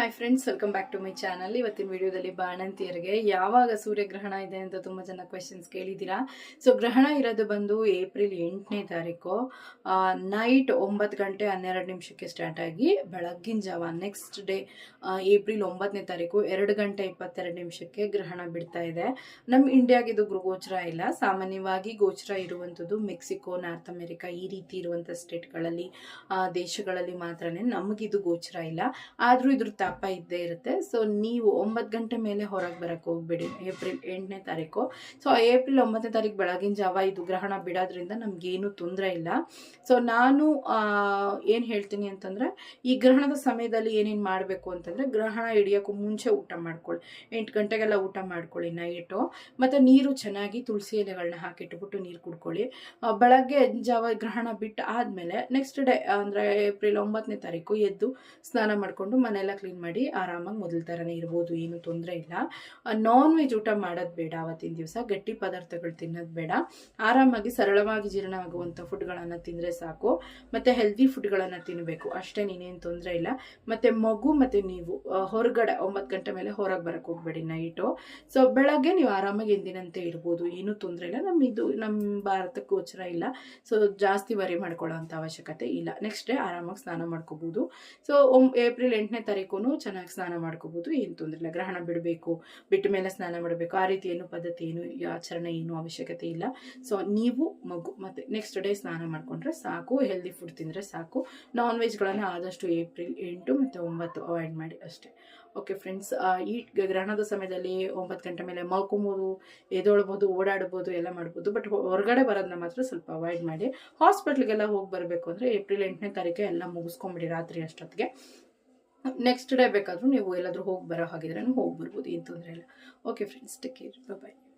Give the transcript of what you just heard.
Hi friends welcome back to my channel ಇವತ್ತಿನ ವಿಡಿಯೋದಲ್ಲಿ ಬಾಣಂತಿಯರಿಗೆ ಯಾವಾಗ ಸೂರ್ಯಗ್ರಹಣ ಇದೆ ಅಂತ ತುಂಬ ಜನ ಕ್ವೆಶನ್ಸ್ ಕೇಳಿದ್ದೀರಾ? ಸೊ ಗ್ರಹಣ ಇರೋದು ಬಂದು ಏಪ್ರಿಲ್ ಎಂಟನೇ ತಾರೀಕು. ನೈಟ್ ಒಂಬತ್ತು ಗಂಟೆ ಹನ್ನೆರಡು ನಿಮಿಷಕ್ಕೆ ಸ್ಟಾರ್ಟ್ ಆಗಿ ಬೆಳಗ್ಗಿನ ಜಾವ ನೆಕ್ಸ್ಟ್ ಡೇ ಏಪ್ರಿಲ್ ಒಂಬತ್ತನೇ ತಾರೀಕು ಎರಡು ಗಂಟೆ ಇಪ್ಪತ್ತೆರಡು ನಿಮಿಷಕ್ಕೆ ಗ್ರಹಣ ಬಿಡ್ತಾ ಇದೆ. ನಮ್ಮ ಇಂಡಿಯಾಗೆ ಇದು ಗೃ- ಗೋಚರ ಇಲ್ಲ. ಸಾಮಾನ್ಯವಾಗಿ ಗೋಚರ ಇರುವಂಥದ್ದು ಮೆಕ್ಸಿಕೋ ನಾರ್ತ್ ಅಮೆರಿಕಾ ಈ ರೀತಿ ಇರುವಂಥ ಸ್ಟೇಟ್ಗಳಲ್ಲಿ ದೇಶಗಳಲ್ಲಿ ಮಾತ್ರನೇ ನಮಗಿದು ಗೋಚರ ಇಲ್ಲ. ಆದರೂ ಇದ್ರ ತಾಪ ಇದ್ದೇ ಇರುತ್ತೆ. ಸೊ ನೀವು ಒಂಬತ್ತು ಗಂಟೆ ಮೇಲೆ ಹೊರಗೆ ಬರೋಕ್ಕೆ ಹೋಗ್ಬೇಡಿ. ಏಪ್ರಿಲ್ ಎಂಟನೇ ತಾರೀಕು. ಸೊ ಏಪ್ರಿಲ್ ಒಂಬತ್ತನೇ ತಾರೀಕು ಬೆಳಗಿನ ಜಾವ ಇದು ಗ್ರಹಣ ಬಿಡೋದ್ರಿಂದ ನಮಗೇನು ತೊಂದರೆ ಇಲ್ಲ. ಸೊ ನಾನು ಏನು ಹೇಳ್ತೀನಿ ಅಂತಂದರೆ, ಈ ಗ್ರಹಣದ ಸಮಯದಲ್ಲಿ ಏನೇನು ಮಾಡಬೇಕು ಅಂತಂದರೆ, ಗ್ರಹಣ ಹಿಡಿಯೋಕ್ಕೂ ಮುಂಚೆ ಊಟ ಮಾಡ್ಕೊಳ್ಳಿ ಎಂಟು ಗಂಟೆಗೆಲ್ಲ ಊಟ ಮಾಡ್ಕೊಳ್ಳಿ ನೈಟು ಮತ್ತು ನೀರು ಚೆನ್ನಾಗಿ ತುಳಸಿ ಎಲೆಗಳನ್ನ ಹಾಕಿಟ್ಬಿಟ್ಟು ನೀರು ಕುಡ್ಕೊಳ್ಳಿ ಬೆಳಗ್ಗೆ ಜಾವ ಗ್ರಹಣ ಬಿಟ್ಟು ಆದಮೇಲೆ ನೆಕ್ಸ್ಟ್ ಡೇ ಅಂದರೆ ಏಪ್ರಿಲ್ ಒಂಬತ್ತನೇ ತಾರೀಕು ಎದ್ದು ಸ್ನಾನ ಮಾಡಿಕೊಂಡು ಮನೆಯೆಲ್ಲ ಕ್ಲೀನ್ ಮಾಡಿ ಆರಾಮಾಗಿ ಮೊದಲ ಥರನೇ ಇರ್ಬೋದು, ಏನು ತೊಂದರೆ ಇಲ್ಲ. ನಾನ್ ವೆಜ್ ಊಟ ಮಾಡೋದು ಬೇಡ, ಅವತ್ತಿನ ದಿವಸ ಗಟ್ಟಿ ಪದಾರ್ಥಗಳು ತಿನ್ನೋದು ಬೇಡ. ಆರಾಮಾಗಿ ಸರಳವಾಗಿ ಜೀರ್ಣ ಆಗುವಂಥ ಫುಡ್ಗಳನ್ನು ತಿಂದರೆ ಸಾಕು. ಮತ್ತು ಹೆಲ್ದಿ ಫುಡ್ಗಳನ್ನು ತಿನ್ನಬೇಕು ಅಷ್ಟೇ ನೀನೇನು ತೊಂದರೆ ಇಲ್ಲ. ಮತ್ತು ಮಗು ಮತ್ತು ನೀವು ಹೊರಗಡೆ ಒಂಬತ್ತು ಗಂಟೆ ಮೇಲೆ ಹೊರಗೆ ಬರೋಕ್ಕೆ ಹೋಗಬೇಡಿ ನೈಟು. ಸೊ, ಬೆಳಗ್ಗೆ ನೀವು ಆರಾಮಾಗಿ ಎಂದಿನಂತೆ ಇರ್ಬೋದು. ಏನೂ ತೊಂದರೆ ಇಲ್ಲ. ನಮ್ಮ ಇದು ನಮ್ಮ ಭಾರತಕ್ಕೆ ಗೋಚರ ಇಲ್ಲ. ಸೊ, ಜಾಸ್ತಿ ವರಿ ಮಾಡ್ಕೊಳ್ಳೋ ಅವಶ್ಯಕತೆ ಇಲ್ಲ. ನೆಕ್ಸ್ಟ್ ಡೇ ಆರಾಮಾಗಿ ಸ್ನಾನ ಮಾಡ್ಕೋಬೋದು. ಸೊ ಏಪ್ರಿಲ್ ಎಂಟನೇ ತಾರೀಕು ಚೆನ್ನಾಗಿ ಸ್ನಾನ ಮಾಡ್ಕೋಬೋದು, ಏನು ತೊಂದರೆ ಇಲ್ಲ ಗ್ರಹಣ ಬಿಡಬೇಕು, ಬಿಟ್ಟ ಮೇಲೆ ಸ್ನಾನ ಮಾಡಬೇಕು. ಆ ರೀತಿ ಏನು ಪದ್ಧತಿ ಏನು, ಆಚರಣೆ ಏನು ಅವಶ್ಯಕತೆ ಇಲ್ಲ. ಸೊ ನೀವು ಮಗು ಮತ್ತು ನೆಕ್ಸ್ಟ್ ಡೇ ಸ್ನಾನ ಮಾಡಿಕೊಂಡ್ರೆ ಸಾಕು ಹೆಲ್ದಿ ಫುಡ್ ತಿಂದರೆ ಸಾಕು. ನಾನ್ ವೆಜ್ಗಳನ್ನು ಆದಷ್ಟು ಏಪ್ರಿಲ್ ಎಂಟು ಮತ್ತು ಒಂಬತ್ತು ಅವಾಯ್ಡ್ ಮಾಡಿ ಅಷ್ಟೇ. ಓಕೆ ಫ್ರೆಂಡ್ಸ್ ಈ ಗ್ರಹಣದ ಸಮಯದಲ್ಲಿ ಒಂಬತ್ತು ಗಂಟೆ ಮೇಲೆ ಮಲ್ಕೊಬೋದು ಎದೊಳ್ಬೋದು ಓಡಾಡ್ಬೋದು, ಎಲ್ಲ ಮಾಡ್ಬೋದು. ಬಟ್ ಹೊರಗಡೆ ಬರೋದನ್ನ ಮಾತ್ರ ಸ್ವಲ್ಪ ಅವಾಯ್ಡ್ ಮಾಡಿ. ಹಾಸ್ಪಿಟ್ಲಿಗೆಲ್ಲ ಹೋಗಿ ಬರಬೇಕು ಅಂದರೆ ಏಪ್ರಿಲ್ ಎಂಟನೇ ತಾರೀಕು ಎಲ್ಲ ಮುಗಿಸ್ಕೊಂಬಿಡಿ ರಾತ್ರಿ ಅಷ್ಟೊತ್ತಿಗೆ. ನೆಕ್ಸ್ಟ್ ಡೇ ಬೇಕಾದರೂ ನೀವು ಎಲ್ಲಾದರೂ ಹೋಗಿ ಬರೋ ಹಾಗಿದ್ರೆ ಹೋಗಿ ಬರ್ಬೋದು ಏನು ತೊಂದರೆ ಇಲ್ಲ. Okay friends take care bye